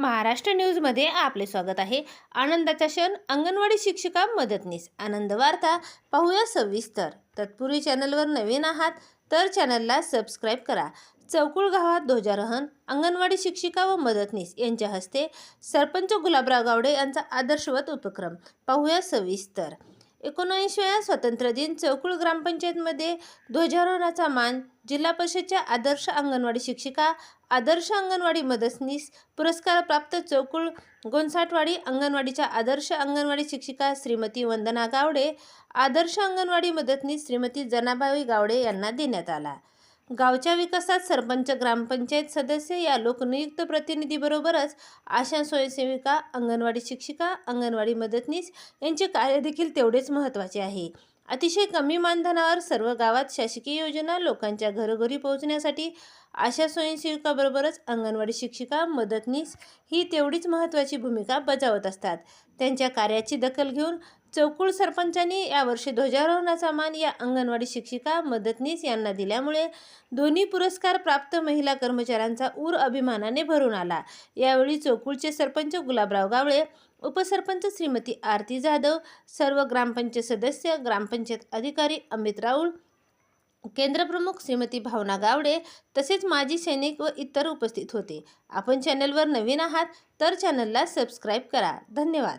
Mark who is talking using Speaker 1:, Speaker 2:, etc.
Speaker 1: महाराष्ट्र न्यूजमध्ये आपले स्वागत आहे. आनंदाचा क्षण अंगणवाडी शिक्षिका मदतनीस. आनंद वार्ता पाहूया सविस्तर. तत्पूर्वी चॅनलवर नवीन आहात तर चॅनलला सबस्क्राईब करा. चौकुळ गावात ध्वजारोहण अंगणवाडी शिक्षिका व मदतनीस यांच्या हस्ते सरपंच गुलाबराव गावडे यांचा आदर्शवत उपक्रम. पाहूया सविस्तर. एकोणऐंशीव्या स्वातंत्र्य दिन. चौकुळ ग्रामपंचायतमध्ये ध्वजारोहणाचा मान जिल्हा परिषदच्या आदर्श अंगणवाडी शिक्षिका आदर्श अंगणवाडी मदतनीस पुरस्कार प्राप्त चौकुळ गोंसाटवाडी अंगणवाडीच्या आदर्श अंगणवाडी शिक्षिका श्रीमती वंदना गावडे आदर्श अंगणवाडी मदतनीस श्रीमती जनाबाई गावडे यांना देण्यात आला. गावच्या विकासात सरपंच ग्रामपंचायत सदस्य या लोकनियुक्त प्रतिनिधीबरोबरच आशा स्वयंसेविका अंगणवाडी शिक्षिका अंगणवाडी मदतनीस यांचे कार्य देखील तेवढेच महत्त्वाचे आहे. अतिशय कमी मानधनावर सर्व गावात शासकीय योजना लोकांच्या घरोघरी पोहोचण्यासाठी आशा स्वयंसेविकाबरोबरच अंगणवाडी शिक्षिका मदतनीस ही तेवढीच महत्त्वाची भूमिका बजावत असतात. त्यांच्या कार्याची दखल घेऊन चौकुळ सरपंचांनी यावर्षी ध्वजारोहणाचा मान या अंगणवाडी शिक्षिका मदतनीस यांना दिल्यामुळे दोन्ही पुरस्कार प्राप्त महिला कर्मचाऱ्यांचा ऊर अभिमानाने भरून आला. यावेळी चौकुळचे सरपंच गुलाबराव गावळे उपसरपंच श्रीमती आरती जाधव सर्व ग्रामपंचायत सदस्य ग्रामपंचायत अधिकारी अमित राऊळ केंद्रप्रमुख श्रीमती भावना गावडे तसेच माजी सैनिक व इतर उपस्थित होते. आपण चॅनलवर नवीन आहात तर चॅनलला सबस्क्राईब करा. धन्यवाद.